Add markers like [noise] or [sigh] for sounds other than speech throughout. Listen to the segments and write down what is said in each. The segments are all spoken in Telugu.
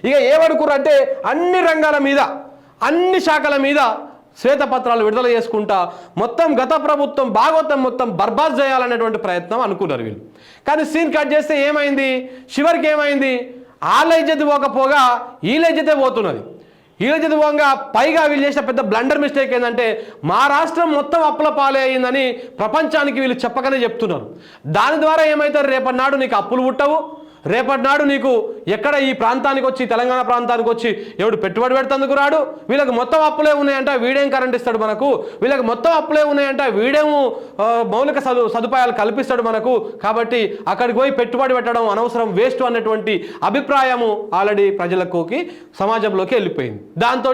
ఇక ఏమనుకున్నారు అంటే అన్ని రంగాల మీద అన్ని శాఖల మీద శ్వేతపత్రాలు విడుదల చేసుకుంటా మొత్తం గత ప్రభుత్వం భాగవతం మొత్తం బర్బాద్ చేయాలనేటువంటి ప్రయత్నం అనుకున్నారు వీళ్ళు. కానీ సీన్ కట్ చేస్తే ఏమైంది? చివరికి ఏమైంది? వాళ్ళ ఇజ్జత్ పోకపోగా వీళ్ళ ఇజ్జతే పోతున్నది. వీళ్ళ ఇజ్జత్ పోగా పైగా వీళ్ళు చేసిన పెద్ద బ్లండర్ మిస్టేక్ ఏంటంటే మా రాష్ట్రం మొత్తం అప్పుల పాలే అయిందని ప్రపంచానికి వీళ్ళు చెప్పకనే చెప్తున్నారు. దాని ద్వారా ఏమవుతారు రేపటి నాడు నీకు అప్పులు పుట్టవు. రేపటి నాడు నీకు ఎక్కడ ఈ ప్రాంతానికి వచ్చి తెలంగాణ ప్రాంతానికి వచ్చి ఎవడు పెట్టుబడి పెడుతందుకు రాడు? వీళ్ళకి మొత్తం అప్పులే ఉన్నాయంట వీడేం కరెంట్ ఇస్తాడు మనకు? వీళ్ళకి మొత్తం అప్పులే ఉన్నాయంట వీడేమో మౌలిక సదు సదుపాయాలు కల్పిస్తాడు మనకు. కాబట్టి అక్కడికి పోయి పెట్టుబడి పెట్టడం అనవసరం వేస్ట్ అన్నటువంటి అభిప్రాయము ఆల్రెడీ ప్రజలకుకి సమాజంలోకి వెళ్ళిపోయింది. దాంతో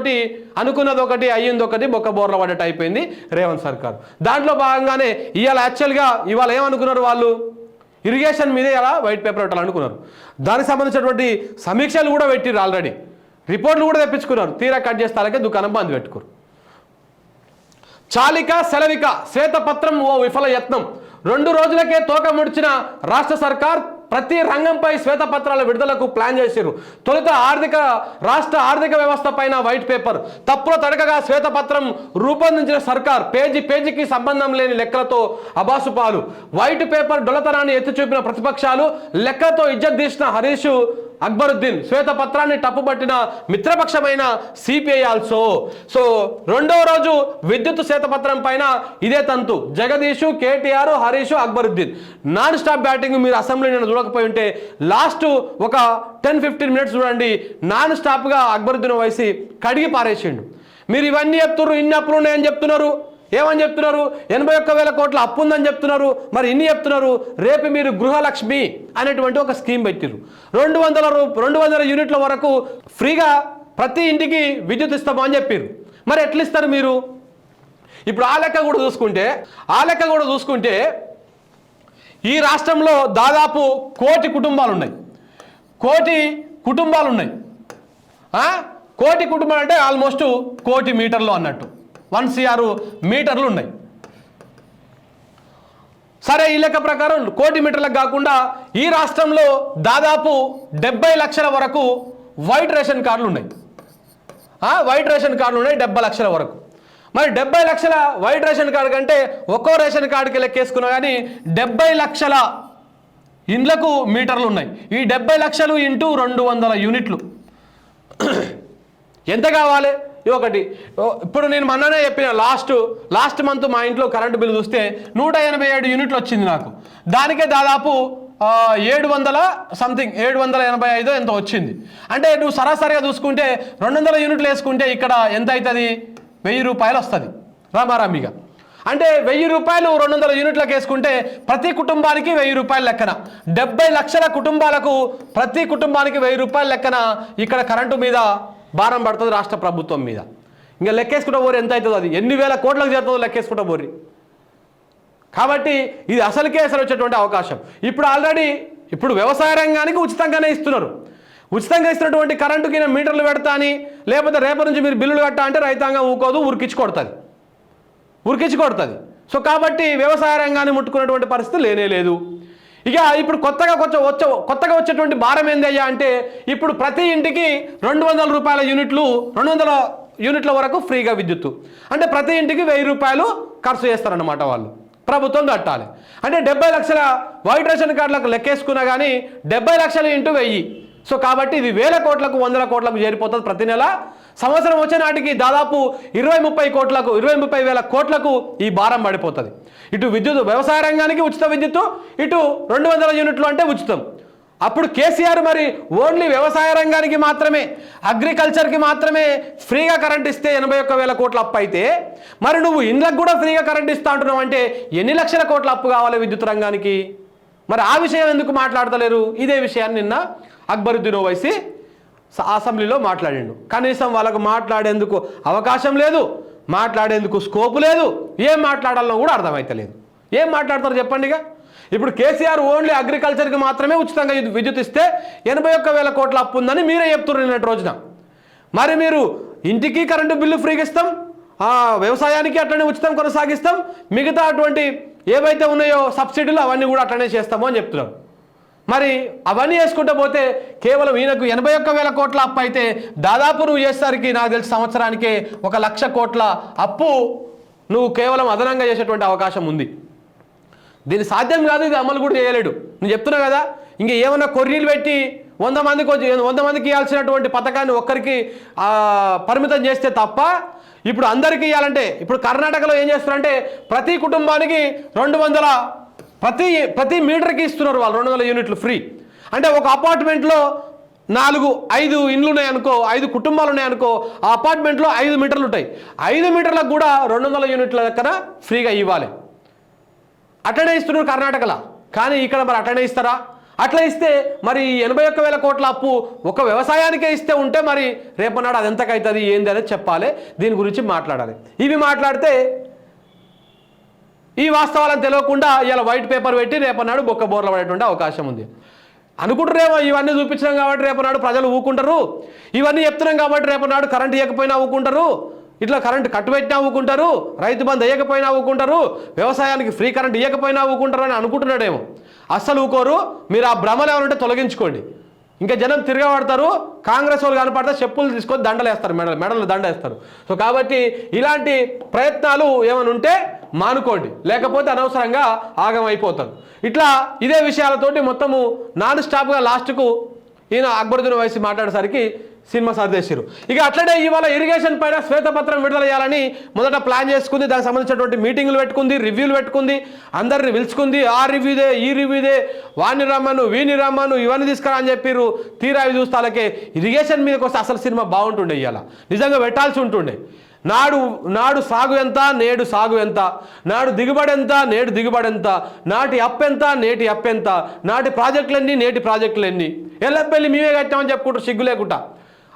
అనుకున్నది ఒకటి అయ్యింది ఒకటి బొక్క బోర్ల పడ్డట్టు అయిపోయింది రేవంత్ సర్కార్. దాంట్లో భాగంగానే ఇవాళ యాక్చువల్గా ఇవాళ ఏమనుకున్నారు వాళ్ళు? ఇరిగేషన్ మీదే ఎలా వైట్ పేపర్ పెట్టాలనుకున్నారు దానికి సంబంధించినటువంటి సమీక్షలు కూడా పెట్టిర్రు ఆల్రెడీ. రిపోర్ట్లు కూడా తెప్పించుకున్నారు. తీరా కట్ చేస్తే అలాగే దుకాణం బంద్ పెట్టుకోరు. చాలిక సెలవిక శ్వేతపత్రం ఓ విఫల యత్నం. రెండు రోజులకే తోక ముడిచిన రాష్ట్ర సర్కార్ ప్రతి రంగంపై శ్వేతపత్రాల విడుదలకు ప్లాన్ చేశారు తొలుత ఆర్థిక రాష్ట్ర ఆర్థిక వ్యవస్థ పైన వైట్ పేపర్. తప్పుల తడకగా శ్వేతపత్రం రూపొందించిన సర్కార్ పేజీ పేజీకి సంబంధం లేని లెక్కలతో అబాసుపాలు. వైట్ పేపర్ డొలతనాన్ని ఎత్తి చూపిన ప్రతిపక్షాలు లెక్కలతో ఇజ్జత్ తీసిన హరీష్ అక్బరుద్దీన్ శ్వేతపత్రాన్ని టప్పుబట్టిన మిత్రపక్షమైన సిపిఐ ఆల్సో సో రెండో రోజు విద్యుత్ శ్వేతపత్రం పైన ఇదే తంతు. Jagadish KTR Harish Akbaruddin. Non stop batting మీరు అసెంబ్లీ నేను చూడకపోయి ఉంటే లాస్ట్ ఒక టెన్ ఫిఫ్టీన్ మినిట్స్ చూడండి నాన్ స్టాప్గా అక్బరుద్దీన్ వయసి కడిగి పారేసిండు. మీరు ఇవన్నీ చెప్తున్నారు ఇన్ని అప్పులు ఉన్నాయని చెప్తున్నారు. ఏమని చెప్తున్నారు? ఎనభై ఒక్క వేల కోట్ల అప్పు ఉందని చెప్తున్నారు. మరి ఇన్ని చెప్తున్నారు? రేపు మీరు గృహలక్ష్మి అనేటువంటి ఒక స్కీమ్ పెట్టిరు రెండు వందల రెండు వందల యూనిట్ల వరకు ఫ్రీగా ప్రతి ఇంటికి విద్యుత్ ఇస్తామని చెప్పారు మరి ఎట్లా ఇస్తారు మీరు? ఇప్పుడు ఆ లెక్క కూడా చూసుకుంటే ఆ లెక్క కూడా చూసుకుంటే ఈ రాష్ట్రంలో దాదాపు కోటి కుటుంబాలు ఉన్నాయి కోటి కుటుంబాలు ఉన్నాయి కోటి కుటుంబాలు అంటే ఆల్మోస్ట్ కోటి మీటర్లు అన్నట్టు. వన్ సిఆర్ మీటర్లు ఉన్నాయి సరే ఈ లెక్క ప్రకారం కోటి మీటర్లకు కాకుండా ఈ రాష్ట్రంలో దాదాపు డెబ్బై లక్షల వరకు వైట్ రేషన్ కార్డులు ఉన్నాయి వైట్ రేషన్ కార్డులు ఉన్నాయి డెబ్బై లక్షల వరకు. మరి డెబ్బై లక్షల వైట్ రేషన్ కార్డు కంటే ఒక్కో రేషన్ కార్డుకి లెక్కేసుకున్నా కానీ డెబ్బై లక్షల ఇండ్లకు మీటర్లు ఉన్నాయి ఈ డెబ్బై లక్షలు ఇంటూ రెండు వందల యూనిట్లు. [clears throat] ఎంత కావాలి? ఒకటి. ఇప్పుడు నేను మొన్ననే చెప్పిన లాస్ట్ లాస్ట్ మంత్ మా ఇంట్లో కరెంటు బిల్ చూస్తే నూట ఎనభై ఏడు యూనిట్లు వచ్చింది నాకు. దానికే దాదాపు ఏడు వందల సంథింగ్ ఏడు వందల ఎనభై ఐదో ఎంత వచ్చింది. అంటే నువ్వు సరాసరిగా చూసుకుంటే రెండు వందల యూనిట్లు వేసుకుంటే ఇక్కడ ఎంత అవుతుంది వెయ్యి రూపాయలు వస్తుంది. రామారామిగా అంటే వెయ్యి రూపాయలు రెండు వందల యూనిట్లకు వేసుకుంటే ప్రతి కుటుంబానికి వెయ్యి రూపాయల లెక్కన. డెబ్బై లక్షల కుటుంబాలకు ప్రతి కుటుంబానికి వెయ్యి రూపాయల లెక్కన ఇక్కడ కరెంటు మీద భారం పడుతుంది రాష్ట్ర ప్రభుత్వం మీద. ఇంకా లెక్కేసుకుంటే పోరు ఎంత అవుతుందో అది? ఎన్ని వేల కోట్లకు చేరుతుందో లెక్కేసుకుంటే పోరి. కాబట్టి ఇది అసలుకే అసలు వచ్చేటువంటి అవకాశం. ఇప్పుడు ఆల్రెడీ ఇప్పుడు వ్యవసాయ రంగానికి ఉచితంగానే ఇస్తున్నారు. ఉచితంగా ఇస్తున్నటువంటి కరెంటు నేను మీటర్లు పెడతా అని లేకపోతే రేపటి నుంచి మీరు బిల్లులు కట్టా అంటే రైతాంగం ఊకోదు ఉరికించి కొడుతుంది ఉరికించి కొడుతుంది సో కాబట్టి వ్యవసాయ రంగాన్ని ముట్టుకున్నటువంటి పరిస్థితి లేనే లేదు. ఇక ఇప్పుడు కొత్తగా కొంచెం వచ్చ కొత్తగా వచ్చేటువంటి భారం ఏంది అయ్యా అంటే ఇప్పుడు ప్రతి ఇంటికి రెండు వందల రూపాయల యూనిట్లు రెండు వందల యూనిట్ల వరకు ఫ్రీగా విద్యుత్తు. అంటే ప్రతి ఇంటికి వెయ్యి రూపాయలు ఖర్చు చేస్తారన్నమాట వాళ్ళు. ప్రభుత్వం కట్టాలి. అంటే డెబ్బై లక్షల వైట్ రేషన్ కార్డులకు లెక్కేసుకున్నా కానీ డెబ్బై లక్షలు ఇంటూ వెయ్యి. సో కాబట్టి ఇది వేల కోట్లకు వందల కోట్లకు చేరిపోతుంది ప్రతి నెల. సంవత్సరం వచ్చే నాటికి దాదాపు ఇరవై ముప్పై కోట్లకు ఇరవై ముప్పై వేల కోట్లకు ఈ భారం పడిపోతుంది. ఇటు విద్యుత్ వ్యవసాయ రంగానికి ఉచిత విద్యుత్తు ఇటు రెండు వందల యూనిట్లు అంటే ఉచితం. అప్పుడు కేసీఆర్ మరి ఓన్లీ వ్యవసాయ రంగానికి మాత్రమే అగ్రికల్చర్కి మాత్రమే ఫ్రీగా కరెంట్ ఇస్తే ఎనభై ఒక్క వేల కోట్ల అప్పు అయితే మరి నువ్వు ఇండ్లకు కూడా ఫ్రీగా కరెంట్ ఇస్తా అంటున్నావు అంటే ఎన్ని లక్షల కోట్ల అప్పు కావాలి విద్యుత్ రంగానికి? మరి ఆ విషయం ఎందుకు మాట్లాడతలేరు? ఇదే విషయాన్ని నిన్న అక్బరుద్దీన్ ఓవైసీ అసెంబ్లీలో మాట్లాడిండు. కనీసం వాళ్ళకు మాట్లాడేందుకు అవకాశం లేదు మాట్లాడేందుకు స్కోప్ లేదు ఏం మాట్లాడాలనో కూడా అర్థమైతలేదు. ఏం మాట్లాడతారు చెప్పండిగా ఇప్పుడు కేసీఆర్ ఓన్లీ అగ్రికల్చర్కి మాత్రమే ఉచితంగా విద్యుత్ ఇస్తే ఎనభై ఒక్క వేల కోట్ల అప్పు ఉందని మీరే చెప్తున్నారు నిన్నటి రోజున. మరి మీరు ఇంటికి కరెంటు బిల్లు ఫ్రీగా ఇస్తాం వ్యవసాయానికి అట్లనే ఉచితం కొనసాగిస్తాం మిగతా అటువంటి ఏవైతే ఉన్నాయో సబ్సిడీలు అవన్నీ కూడా అట్లనే చేస్తాము అని చెప్తున్నారు. మరి అవన్నీ వేసుకుంటూ పోతే కేవలం ఈయనకు ఎనభై ఒక్క వేల కోట్ల అప్పు అయితే దాదాపు నువ్వు చేసేసరికి నాకు తెలిసి సంవత్సరానికే ఒక లక్ష కోట్ల అప్పు నువ్వు కేవలం అదనంగా చేసేటువంటి అవకాశం ఉంది. దీని సాధ్యం కాదు ఇది అమలు కూడా చేయలేడు. నేను చెప్తున్నా కదా ఇంక ఏమన్నా కొర్రీలు పెట్టి వంద మందికి వంద మందికి ఇవ్వాల్సినటువంటి పథకాన్ని ఒక్కరికి పరిమితం చేస్తే తప్ప ఇప్పుడు అందరికీ ఇవ్వాలంటే ఇప్పుడు కర్ణాటకలో ఏం చేస్తారంటే ప్రతి కుటుంబానికి రెండు వందల ప్రతి ప్రతి మీటర్కి ఇస్తున్నారు వాళ్ళు రెండు వందల యూనిట్లు ఫ్రీ. అంటే ఒక అపార్ట్మెంట్లో నాలుగు ఐదు ఇండ్లు ఉన్నాయనుకో ఐదు కుటుంబాలు ఉన్నాయనుకో ఆ అపార్ట్మెంట్లో ఐదు మీటర్లు ఉంటాయి ఐదు మీటర్లకు కూడా రెండు వందల యూనిట్ల దగ్గర ఫ్రీగా ఇవ్వాలి. అట్లనే ఇస్తున్నారు కర్ణాటకలో. కానీ ఇక్కడ మరి అట్లనే ఇస్తారా? అట్లా ఇస్తే మరి ఎనభై ఒక్క వేల కోట్ల అప్పు ఒక వ్యవసాయానికే ఇస్తే ఉంటే మరి రేపన్నాడు అది ఎంతకైతుంది ఏంది అనేది చెప్పాలి. దీని గురించి మాట్లాడాలి. ఇవి మాట్లాడితే ఈ వాస్తవాలను తెలియకుండా ఇలా వైట్ పేపర్ పెట్టి రేపన్నాడు బొక్క బోర్ల పడేటువంటి అవకాశం ఉంది. అనుకుంటారేమో ఇవన్నీ చూపించినాం కాబట్టి రేపు నాడు ప్రజలు ఊకుంటారు. ఇవన్నీ చెప్తున్నాం కాబట్టి రేపు నాడు కరెంట్ ఇవ్వకపోయినా ఊకుంటారు. ఇట్లా కరెంట్ కట్టు పెట్టినా ఊకుంటారు. రైతు బంధు వేయకపోయినా ఊకుంటారు. వ్యవసాయానికి ఫ్రీ కరెంట్ ఇవ్వకపోయినా ఊకుంటారు అని అనుకుంటున్నాడేమో. అస్సలు ఊకోరు. మీరు ఆ భ్రమలు ఏమైనా ఉంటే తొలగించుకోండి. ఇంకా జనం తిరగబడతారు. కాంగ్రెస్ వాళ్ళు కనపడితే చెప్పులు తీసుకొని దండలు వేస్తారు మెడలు మెడలు దండ వేస్తారు సో కాబట్టి ఇలాంటి ప్రయత్నాలు ఏమైనా ఉంటే మానుకోండి. లేకపోతే అనవసరంగా ఆగమైపోతారు. ఇట్లా ఇదే విషయాలతోటి మొత్తము నాన్ స్టాప్గా లాస్ట్కు ఈయన అక్బరుద్దీన్ వయసు మాట్లాడేసరికి సినిమా సర్దేశారు ఇక అట్లనే ఇవాళ ఇరిగేషన్ పైన శ్వేతపత్రం విడుదల చేయాలని మొదట ప్లాన్ చేసుకుంది దానికి సంబంధించినటువంటి మీటింగులు పెట్టుకుంది రివ్యూలు పెట్టుకుంది అందరిని పిలుచుకుంది ఆ రివ్యూదే ఈ రివ్యూదే వాణ్ణి రమ్మను వీణి రమ్మను ఇవన్నీ తీసుకురా అని చెప్పిర్రు తీరా ఇవి చూస్తాలకే ఇరిగేషన్ మీదకి వస్తే అసలు సినిమా బాగుంటుండే ఇవాళ. నిజంగా పెట్టాల్సి ఉంటుండే. నాడు నాడు సాగు ఎంత నేడు సాగు ఎంత? నాడు దిగుబడి ఎంత నేడు దిగుబడి ఎంత? నాటి అప్పెంత నేటి అప్పెంత నాటి ప్రాజెక్టులన్నీ నేటి ప్రాజెక్టులన్నీ? ఎల్లప్పల్లి మేమే కట్టామని చెప్పుకుంటారు సిగ్గు లేకుండా.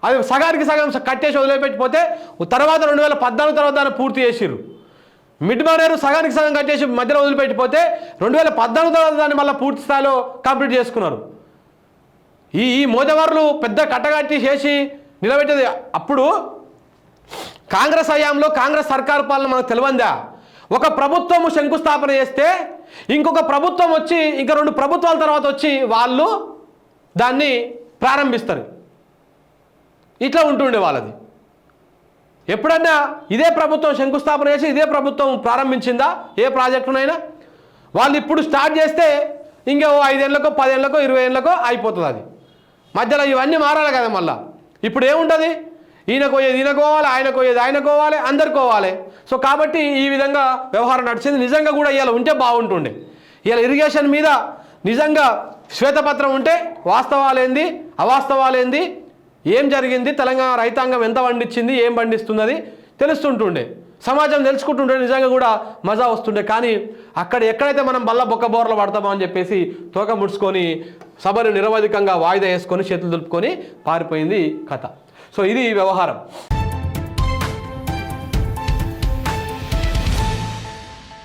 అది సగానికి సగం కట్టేసి వదిలిపెట్టిపోతే తర్వాత రెండు వేల పద్నాలుగు తర్వాత దాన్ని పూర్తి చేసిర్రు. మిడ్ మానేరు సగానికి సగం కట్టేసి మధ్యలో వదిలిపెట్టిపోతే రెండు వేల పద్నాలుగు తర్వాత దాన్ని మళ్ళీ పూర్తి స్థాయిలో కంప్లీట్ చేసుకున్నారు. ఈ ఈ మోదవర్లు పెద్ద కట్టగట్టి చేసి నిలబెట్టేది అప్పుడు కాంగ్రెస్ హయాంలో కాంగ్రెస్ సర్కారు పాలన మనకు తెలియందా ఒక ప్రభుత్వము శంకుస్థాపన చేస్తే ఇంకొక ప్రభుత్వం వచ్చి ఇంకా రెండు ప్రభుత్వాల తర్వాత వచ్చి వాళ్ళు దాన్ని ప్రారంభిస్తారు. ఇట్లా ఉంటుండే వాళ్ళది. ఎప్పుడన్నా ఇదే ప్రభుత్వం శంకుస్థాపన చేసి ఇదే ప్రభుత్వం ప్రారంభించిందా? ఏ ప్రాజెక్టునైనా? వాళ్ళు ఇప్పుడు స్టార్ట్ చేస్తే ఇంకా ఓ ఐదేళ్ళకో పదేళ్ళకో ఇరవై ఏళ్ళకో అయిపోతుంది అది. మధ్యలో ఇవన్నీ మారాలి కదా మళ్ళీ. ఇప్పుడు ఏముంటుంది? ఈయన కోయేది ఈయన కోవాలి ఆయన కోయేది ఆయన కోవాలి అందరు కోవాలి. సో కాబట్టి ఈ విధంగా వ్యవహారం నడిచింది. నిజంగా కూడా ఇవాళ ఉంటే బాగుంటుండే. ఇవాళ ఇరిగేషన్ మీద నిజంగా శ్వేతపత్రం ఉంటే వాస్తవాలేంది అవాస్తవాలేంది ఏం జరిగింది తెలంగాణ రైతాంగం ఎంత పండించింది ఏం పండిస్తున్నది తెలుస్తుంటుండే. సమాజం తెలుసుకుంటుంటే నిజంగా కూడా మజా వస్తుండే. కానీ అక్కడ ఎక్కడైతే మనం బల్ల బొక్క బోర్లు పడతామో అని చెప్పేసి తోక ముడుచుకొని సభను నిరవధికంగా వాయిదా వేసుకొని చేతులు దులుపుకొని పారిపోయింది కథ. సో ఇది వ్యవహారం.